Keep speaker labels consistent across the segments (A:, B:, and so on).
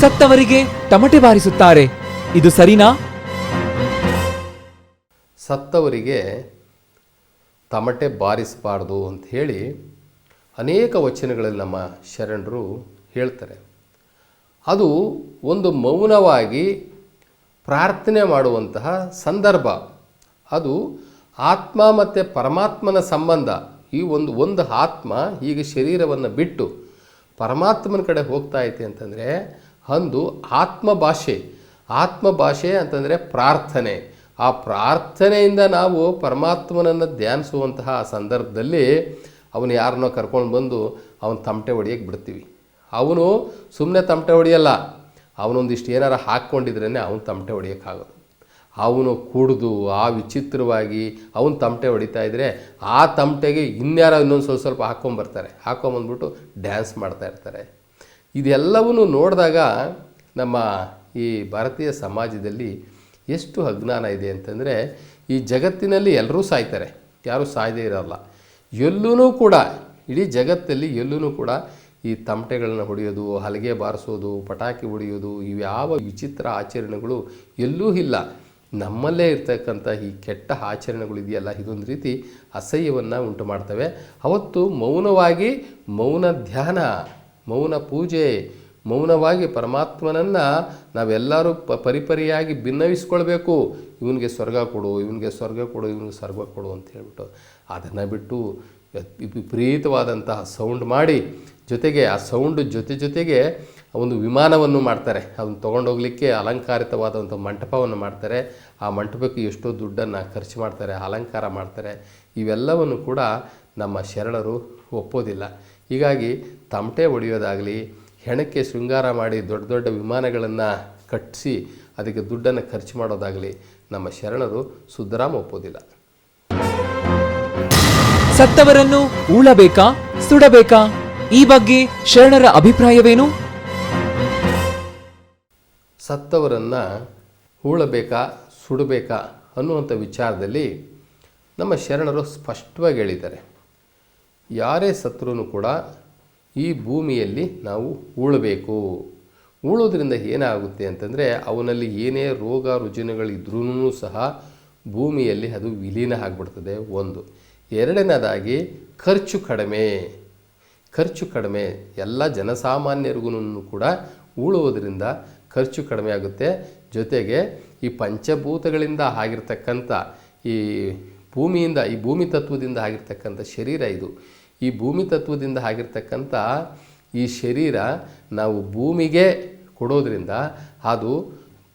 A: ಸತ್ತವರಿಗೆ ತಮಟೆ ಬಾರಿಸುತ್ತಾರೆ. ಇದು ಸರಿನಾ?
B: ಸತ್ತವರಿಗೆ ತಮಟೆ ಬಾರಿಸಬಾರ್ದು ಅಂತ ಹೇಳಿ ಅನೇಕ ವಚನಗಳಲ್ಲಿ ನಮ್ಮ ಶರಣರು ಹೇಳ್ತಾರೆ. ಅದು ಒಂದು ಮೌನವಾಗಿ ಪ್ರಾರ್ಥನೆ ಮಾಡುವಂತಹ ಸಂದರ್ಭ. ಅದು ಆತ್ಮ ಮತ್ತು ಪರಮಾತ್ಮನ ಸಂಬಂಧ, ಈ ಒಂದು ಒಂದು ಆತ್ಮ ಈಗ ಶರೀರವನ್ನು ಬಿಟ್ಟು ಪರಮಾತ್ಮನ ಕಡೆ ಹೋಗ್ತಾ ಐತೆ ಅಂತಂದರೆ ಅಂದು ಆತ್ಮ ಭಾಷೆ ಆತ್ಮ ಅಂತಂದರೆ ಪ್ರಾರ್ಥನೆ. ಆ ಪ್ರಾರ್ಥನೆಯಿಂದ ನಾವು ಪರಮಾತ್ಮನನ್ನು ಧ್ಯಾನಿಸುವಂತಹ ಸಂದರ್ಭದಲ್ಲಿ ಅವನು ಯಾರನ್ನೋ ಕರ್ಕೊಂಡು ಬಂದು ಅವನು ತಮಟೆ ಹೊಡಿಯೋಕೆ ಬಿಡ್ತೀವಿ. ಅವನು ಸುಮ್ಮನೆ ತಮಟೆ ಹೊಡೆಯಲ್ಲ. ಅವನೊಂದಿಷ್ಟು ಏನಾರ ಹಾಕ್ಕೊಂಡಿದ್ರೇ ಅವನು ತಮಟೆ ಹೊಡಿಯೋಕ್ಕಾಗೋದು. ಅವನು ಕುಡಿದು ಆ ವಿಚಿತ್ರವಾಗಿ ಅವನು ತಮಟೆ ಹೊಡಿತಾ ಇದ್ದರೆ ಆ ತಮಟೆಗೆ ಇನ್ಯಾರೋ ಇನ್ನೊಂದು ಸ್ವಲ್ಪ ಸ್ವಲ್ಪ ಹಾಕ್ಕೊಂಬರ್ತಾರೆ ಹಾಕ್ಕೊಂಬಂದ್ಬಿಟ್ಟು ಡ್ಯಾನ್ಸ್ ಮಾಡ್ತಾ ಇರ್ತಾರೆ. ಇದೆಲ್ಲವನ್ನು ನೋಡಿದಾಗ ನಮ್ಮ ಈ ಭಾರತೀಯ ಸಮಾಜದಲ್ಲಿ ಎಷ್ಟು ಅಜ್ಞಾನ ಇದೆ ಅಂತಂದರೆ ಈ ಜಗತ್ತಿನಲ್ಲಿ ಎಲ್ಲರೂ ಸಾಯ್ತಾರೆ, ಯಾರೂ ಸಾಯದೇ ಇರೋಲ್ಲ. ಎಲ್ಲೂ ಕೂಡ, ಇಡೀ ಜಗತ್ತಲ್ಲಿ ಎಲ್ಲೂ ಕೂಡ ಈ ತಮಟೆಗಳನ್ನ ಹೊಡೆಯೋದು, ಹಲಗೆ ಬಾರಿಸೋದು, ಪಟಾಕಿ ಹೊಡೆಯೋದು, ಇವ್ಯಾವ ವಿಚಿತ್ರ ಆಚರಣೆಗಳು ಎಲ್ಲೂ ಇಲ್ಲ. ನಮ್ಮಲ್ಲೇ ಇರ್ತಕ್ಕಂಥ ಈ ಕೆಟ್ಟ ಆಚರಣೆಗಳು ಇದೆಯಲ್ಲ, ಇದೊಂದು ರೀತಿ ಅಸಹ್ಯವನ್ನು ಉಂಟು ಮಾಡ್ತವೆ. ಅವತ್ತು ಮೌನವಾಗಿ ಮೌನ ಧ್ಯಾನ ಮೌನ ಪೂಜೆ, ಮೌನವಾಗಿ ಪರಮಾತ್ಮನನ್ನು ನಾವೆಲ್ಲರೂ ಪ, ಪರಿಪರಿಯಾಗಿ ಭಿನ್ನವಿಸ್ಕೊಳ್ಬೇಕು. ಇವನಿಗೆ ಸ್ವರ್ಗ ಕೊಡು, ಇವನಿಗೆ ಸ್ವರ್ಗ ಕೊಡು, ಇವನಿಗೆ ಸ್ವರ್ಗ ಕೊಡು ಅಂತ ಹೇಳ್ಬಿಟ್ಟು ಅದನ್ನು ಬಿಟ್ಟು ವಿಪರೀತವಾದಂತಹ ಸೌಂಡ್ ಮಾಡಿ ಜೊತೆಗೆ ಆ ಸೌಂಡ್ ಜೊತೆ ಜೊತೆಗೆ ಒಂದು ವಿಮಾನವನ್ನು ಮಾಡ್ತಾರೆ. ಅದನ್ನು ತೊಗೊಂಡೋಗ್ಲಿಕ್ಕೆ ಅಲಂಕಾರಿತವಾದಂಥ ಮಂಟಪವನ್ನು ಮಾಡ್ತಾರೆ. ಆ ಮಂಟಪಕ್ಕೆ ಎಷ್ಟೋ ದುಡ್ಡನ್ನು ಖರ್ಚು ಮಾಡ್ತಾರೆ, ಅಲಂಕಾರ ಮಾಡ್ತಾರೆ. ಇವೆಲ್ಲವನ್ನು ಕೂಡ ನಮ್ಮ ಶರಣರು ಒಪ್ಪೋದಿಲ್ಲ. ಹೀಗಾಗಿ ತಮಟೆ ಹೊಡೆಯೋದಾಗಲಿ ಹೆಣಕ್ಕೆ ಶೃಂಗಾರ ಮಾಡಿ ದೊಡ್ಡ ದೊಡ್ಡ ವಿಮಾನಗಳನ್ನು ಕಟ್ಟಿಸಿ ಅದಕ್ಕೆ ದುಡ್ಡನ್ನು ಖರ್ಚು ಮಾಡೋದಾಗಲಿ ನಮ್ಮ ಶರಣರು ಸುದ್ದರಾಮ ಒಪ್ಪೋದಿಲ್ಲ.
A: ಸತ್ತವರನ್ನು ಉಳಬೇಕಾ ಸುಡಬೇಕಾ? ಈ ಬಗ್ಗೆ ಶರಣರ ಅಭಿಪ್ರಾಯವೇನು?
B: ಸತ್ತವರನ್ನು ಹೂಳಬೇಕಾ ಸುಡಬೇಕಾ ಅನ್ನುವಂಥ ವಿಚಾರದಲ್ಲಿ ನಮ್ಮ ಶರಣರು ಸ್ಪಷ್ಟವಾಗಿ ಹೇಳಿದ್ದಾರೆ. ಯಾರೇ ಸತ್ರೂ ಕೂಡ ಈ ಭೂಮಿಯಲ್ಲಿ ನಾವು ಉಳಬೇಕು. ಉಳೋದ್ರಿಂದ ಏನಾಗುತ್ತೆ ಅಂತಂದರೆ ಅವನಲ್ಲಿ ಏನೇ ರೋಗ ರುಜಿನಗಳಿದ್ರೂ ಸಹ ಭೂಮಿಯಲ್ಲಿ ಅದು ವಿಲೀನ ಆಗಿಬಿಡ್ತದೆ. ಒಂದು. ಎರಡನೇದಾಗಿ ಖರ್ಚು ಕಡಿಮೆ. ಖರ್ಚು ಕಡಿಮೆ. ಎಲ್ಲ ಜನಸಾಮಾನ್ಯರಿಗೂ ಕೂಡ ಉಳುವುದರಿಂದ ಖರ್ಚು ಕಡಿಮೆ ಆಗುತ್ತೆ. ಜೊತೆಗೆ ಈ ಪಂಚಭೂತಗಳಿಂದ ಆಗಿರ್ತಕ್ಕಂಥ ಈ ಭೂಮಿಯಿಂದ, ಈ ಭೂಮಿ ತತ್ವದಿಂದ ಆಗಿರ್ತಕ್ಕಂಥ ಶರೀರ ಇದು. ಈ ಭೂಮಿ ತತ್ವದಿಂದ ಆಗಿರ್ತಕ್ಕಂಥ ಈ ಶರೀರ ನಾವು ಭೂಮಿಗೆ ಕೊಡೋದ್ರಿಂದ ಅದು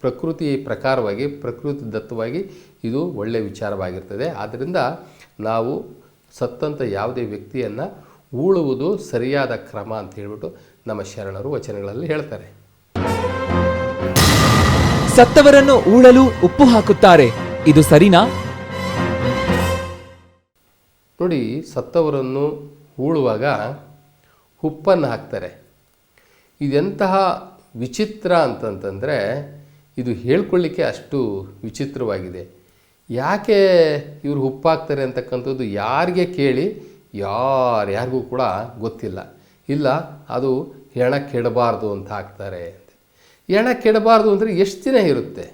B: ಪ್ರಕೃತಿ ಪ್ರಕಾರವಾಗಿ, ಪ್ರಕೃತಿ ದತ್ತವಾಗಿ ಇದು ಒಳ್ಳೆಯ ವಿಚಾರವಾಗಿರ್ತದೆ. ಆದ್ದರಿಂದ ನಾವು ಸತ್ತಂಥ ಯಾವುದೇ ವ್ಯಕ್ತಿಯನ್ನು ಉಳುವುದು ಸರಿಯಾದ ಕ್ರಮ ಅಂತ ಹೇಳ್ಬಿಟ್ಟು ನಮ್ಮ ಶರಣರು ವಚನಗಳಲ್ಲಿ ಹೇಳ್ತಾರೆ.
A: ಸತ್ತವರನ್ನು ಉಳಲು ಉಪ್ಪು ಹಾಕುತ್ತಾರೆ. ಇದು ಸರಿನಾ?
B: ನೋಡಿ ಸತ್ತವರನ್ನು ಹೂಳುವಾಗ ಉಪ್ಪನ್ನು ಹಾಕ್ತಾರೆ. ಇದೆಂತಹ ವಿಚಿತ್ರ ಅಂತಂತಂದರೆ ಇದು ಹೇಳ್ಕೊಳ್ಳಿಕ್ಕೆ ಅಷ್ಟು ವಿಚಿತ್ರವಾಗಿದೆ. ಯಾಕೆ ಇವರು ಉಪ್ಪು ಹಾಕ್ತಾರೆ ಅಂತಕ್ಕಂಥದ್ದು ಯಾರಿಗೆ ಕೇಳಿ ಯಾರ್ಯಾರಿಗೂ ಕೂಡ ಗೊತ್ತಿಲ್ಲ. ಇಲ್ಲ, ಅದು ಹೆಣ ಕೆಡಬಾರ್ದು ಅಂತ ಹಾಕ್ತಾರೆ ಹೆಣ ಕೆಡಬಾರ್ದು ಅಂದರೆ ಎಷ್ಟು ದಿನ ಇರುತ್ತೆ?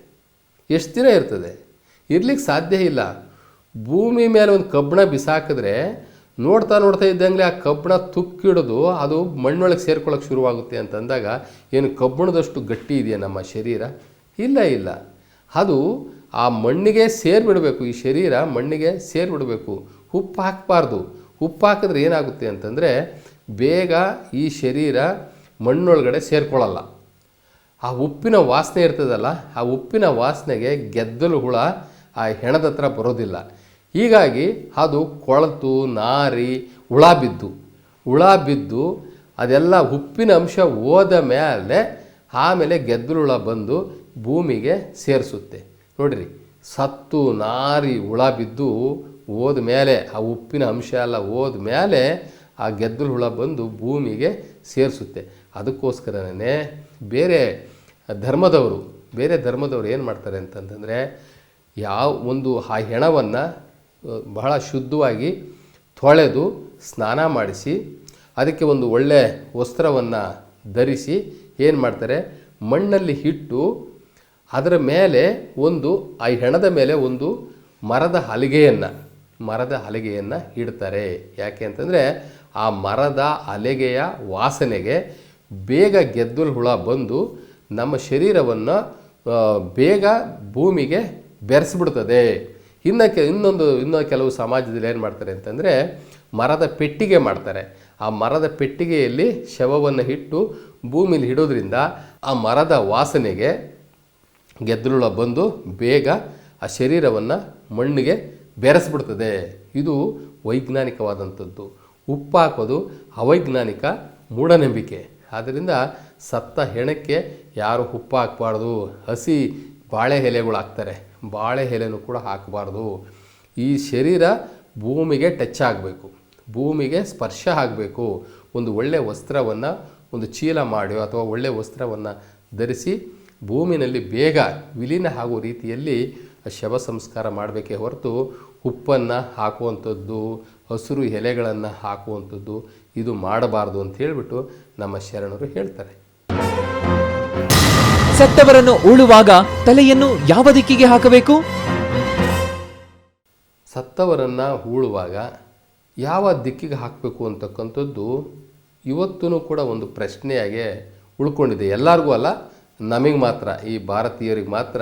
B: ಎಷ್ಟು ದಿನ ಇರ್ತದೆ? ಇರಲಿಕ್ಕೆ ಸಾಧ್ಯ ಇಲ್ಲ. ಭೂಮಿ ಮೇಲೆ ಒಂದು ಕಬ್ಬಣ ಬಿಸಾಕಿದ್ರೆ ನೋಡ್ತಾ ನೋಡ್ತಾ ಇದ್ದಂಗೆ ಆ ಕಬ್ಬಣ ತುಕ್ಕಿಡೋದು ಅದು ಮಣ್ಣೊಳಗೆ ಸೇರ್ಕೊಳ್ಳೋಕೆ ಶುರುವಾಗುತ್ತೆ ಅಂತಂದಾಗ ಏನು ಕಬ್ಬಣದಷ್ಟು ಗಟ್ಟಿ ಇದೆಯಾ ನಮ್ಮ ಶರೀರ? ಇಲ್ಲ ಇಲ್ಲ. ಅದು ಆ ಮಣ್ಣಿಗೆ ಸೇರಿಬಿಡಬೇಕು, ಈ ಶರೀರ ಮಣ್ಣಿಗೆ ಸೇರಿಬಿಡಬೇಕು. ಉಪ್ಪು ಹಾಕಬಾರ್ದು. ಉಪ್ಪು ಹಾಕಿದ್ರೆ ಏನಾಗುತ್ತೆ ಅಂತಂದರೆ ಬೇಗ ಈ ಶರೀರ ಮಣ್ಣೊಳಗಡೆ ಸೇರ್ಕೊಳ್ಳಲ್ಲ ಆ ಉಪ್ಪಿನ ವಾಸನೆ ಇರ್ತದಲ್ಲ, ಆ ಉಪ್ಪಿನ ವಾಸನೆಗೆ ಗೆದ್ದಲು ಹುಳ ಆ ಹೆಣದ ಹತ್ರ ಬರೋದಿಲ್ಲ. ಹೀಗಾಗಿ ಅದು ಕೊಳತು, ನಾರಿ, ಹುಳ ಬಿದ್ದು. ಹುಳ ಬಿದ್ದು ಅದೆಲ್ಲ ಉಪ್ಪಿನ ಅಂಶ ಹೋದ ಮೇಲೆ ಆಮೇಲೆ ಗೆದ್ದಲು ಹುಳ ಬಂದು ಭೂಮಿಗೆ ಸೇರಿಸುತ್ತೆ. ನೋಡಿರಿ, ಸತ್ತು, ನಾರಿ, ಹುಳ ಬಿದ್ದು ಹೋದ ಮೇಲೆ ಆ ಉಪ್ಪಿನ ಅಂಶ ಎಲ್ಲ ಹೋದ ಮೇಲೆ ಆ ಗೆದ್ದಲು ಹುಳ ಬಂದು ಭೂಮಿಗೆ ಸೇರಿಸುತ್ತೆ. ಅದಕ್ಕೋಸ್ಕರನೇ ಬೇರೆ ಧರ್ಮದವರು ಬೇರೆ ಧರ್ಮದವರು ಏನು ಮಾಡ್ತಾರೆ ಅಂತಂತಂದರೆ ಯಾವ ಒಂದು ಆ ಹೆಣವನ್ನು ಬಹಳ ಶುದ್ಧವಾಗಿ ತೊಳೆದು ಸ್ನಾನ ಮಾಡಿಸಿ ಅದಕ್ಕೆ ಒಂದು ಒಳ್ಳೆಯ ವಸ್ತ್ರವನ್ನು ಧರಿಸಿ ಏನು ಮಾಡ್ತಾರೆ? ಮಣ್ಣಲ್ಲಿ ಇಟ್ಟು ಅದರ ಮೇಲೆ ಒಂದು, ಆ ಹೆಣದ ಮೇಲೆ ಒಂದು ಮರದ ಹಲಿಗೆಯನ್ನು ಮರದ ಹಲಿಗೆಯನ್ನು ಇಡ್ತಾರೆ. ಯಾಕೆ ಅಂತಂದರೆ ಆ ಮರದ ಅಲೆಗೆಯ ವಾಸನೆಗೆ ಬೇಗ ಗೆದ್ದಲು ಹುಳ ಬಂದು ನಮ್ಮ ಶರೀರವನ್ನು ಬೇಗ ಭೂಮಿಗೆ ಬೆರೆಸ್ಬಿಡ್ತದೆ. ಇನ್ನು ಕೆ, ಇನ್ನೊಂದು, ಇನ್ನೂ ಕೆಲವು ಸಮಾಜದಲ್ಲಿ ಏನು ಮಾಡ್ತಾರೆ ಅಂತಂದರೆ ಮರದ ಪೆಟ್ಟಿಗೆ ಮಾಡ್ತಾರೆ. ಆ ಮರದ ಪೆಟ್ಟಿಗೆಯಲ್ಲಿ ಶವವನ್ನು ಇಟ್ಟು ಭೂಮಿಲಿ ಇಡೋದ್ರಿಂದ ಆ ಮರದ ವಾಸನೆಗೆ ಗೆದ್ದಲುಳ ಬಂದು ಬೇಗ ಆ ಶರೀರವನ್ನು ಮಣ್ಣಿಗೆ ಬೆರೆಸ್ಬಿಡ್ತದೆ. ಇದು ವೈಜ್ಞಾನಿಕವಾದಂಥದ್ದು. ಉಪ್ಪು ಹಾಕೋದು ಅವೈಜ್ಞಾನಿಕ ಮೂಢನಂಬಿಕೆ. ಆದ್ದರಿಂದ ಸತ್ತ ಹೆಣಕ್ಕೆ ಯಾರು ಉಪ್ಪು ಹಾಕಬಾರ್ದು ಹಸಿ ಬಾಳೆ ಎಲೆಗಳು ಹಾಕ್ತಾರೆ ಬಾಳೆ ಎಲೆನೂ ಕೂಡ ಹಾಕಬಾರ್ದು. ಈ ಶರೀರ ಭೂಮಿಗೆ ಟಚ್ ಆಗಬೇಕು. ಭೂಮಿಗೆ ಸ್ಪರ್ಶ ಆಗಬೇಕು. ಒಂದು ಒಳ್ಳೆಯ ವಸ್ತ್ರವನ್ನು, ಒಂದು ಚೀಲ ಮಾಡಿ ಅಥವಾ ಒಳ್ಳೆಯ ವಸ್ತ್ರವನ್ನು ಧರಿಸಿ ಭೂಮಿನಲ್ಲಿ ಬೇಗ ವಿಲೀನ ಆಗೋ ರೀತಿಯಲ್ಲಿ ಶವ ಸಂಸ್ಕಾರ ಮಾಡಬೇಕೇ ಹೊರತು ಉಪ್ಪನ್ನು ಹಾಕುವಂಥದ್ದು, ಹಸಿರು ಎಲೆಗಳನ್ನು ಹಾಕುವಂಥದ್ದು ಇದು ಮಾಡಬಾರ್ದು ಅಂತ ಹೇಳಿಬಿಟ್ಟು ನಮ್ಮ ಶರಣರು ಹೇಳ್ತಾರೆ.
A: ಸತ್ತವರನ್ನು ಉಳುವಾಗ ತಲೆಯನ್ನು ಯಾವ ದಿಕ್ಕಿಗೆ ಹಾಕಬೇಕು?
B: ಸತ್ತವರನ್ನು ಹೂಳುವಾಗ ಯಾವ ದಿಕ್ಕಿಗೆ ಹಾಕಬೇಕು ಅಂತಕ್ಕಂಥದ್ದು ಇವತ್ತೂ ಕೂಡ ಒಂದು ಪ್ರಶ್ನೆಯಾಗೆ ಉಳ್ಕೊಂಡಿದೆ. ಎಲ್ಲರಿಗೂ ಅಲ್ಲ, ನಮಗೆ ಮಾತ್ರ, ಈ ಭಾರತೀಯರಿಗೆ ಮಾತ್ರ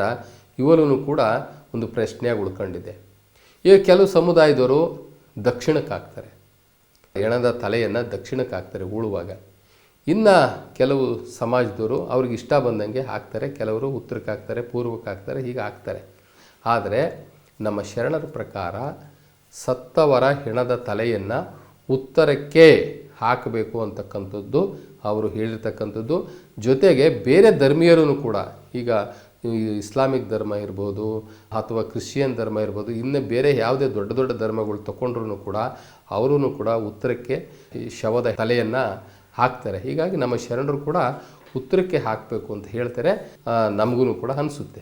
B: ಇವರೂ ಕೂಡ ಒಂದು ಪ್ರಶ್ನೆಯಾಗಿ ಉಳ್ಕೊಂಡಿದೆ. ಈಗ ಕೆಲವು ಸಮುದಾಯದವರು ದಕ್ಷಿಣಕ್ಕೆ ಹಾಕ್ತಾರೆ ಹೆಣದ ತಲೆಯನ್ನು ದಕ್ಷಿಣಕ್ಕೆ ಹಾಕ್ತಾರೆ ಉಳುವಾಗ. ಇನ್ನು ಕೆಲವು ಸಮಾಜದವರು ಅವ್ರಿಗೆ ಇಷ್ಟ ಬಂದಂಗೆ ಹಾಕ್ತಾರೆ, ಕೆಲವರು ಉತ್ತರಕ್ಕೆ ಹಾಕ್ತಾರೆ, ಪೂರ್ವಕ್ಕೆ ಹಾಕ್ತಾರೆ, ಹೀಗೆ ಹಾಕ್ತಾರೆ. ಆದರೆ ನಮ್ಮ ಶರಣರ ಪ್ರಕಾರ ಸತ್ತವರ ಹೆಣದ ತಲೆಯನ್ನು ಉತ್ತರಕ್ಕೆ ಹಾಕಬೇಕು ಅಂತಕ್ಕಂಥದ್ದು ಅವರು ಹೇಳಿರ್ತಕ್ಕಂಥದ್ದು. ಜೊತೆಗೆ ಬೇರೆ ಧರ್ಮೀಯರೂ ಕೂಡ, ಈಗ ಇಸ್ಲಾಮಿಕ್ ಧರ್ಮ ಇರ್ಬೋದು ಅಥವಾ ಕ್ರಿಶ್ಚಿಯನ್ ಧರ್ಮ ಇರ್ಬೋದು, ಇನ್ನು ಬೇರೆ ಯಾವುದೇ ದೊಡ್ಡ ದೊಡ್ಡ ಧರ್ಮಗಳು ತಗೊಂಡ್ರೂ ಕೂಡ ಅವರೂ ಕೂಡ ಉತ್ತರಕ್ಕೆ ಈ ಶವದ ತಲೆಯನ್ನು ಹಾಕ್ತಾರೆ. ಹೀಗಾಗಿ ನಮ್ಮ ಶರಣರು ಕೂಡ ಉತ್ತರಕ್ಕೆ ಹಾಕಬೇಕು ಅಂತ ಹೇಳ್ತಾರೆ. ನಮಗೂ ಕೂಡ ಅನಿಸುತ್ತೆ.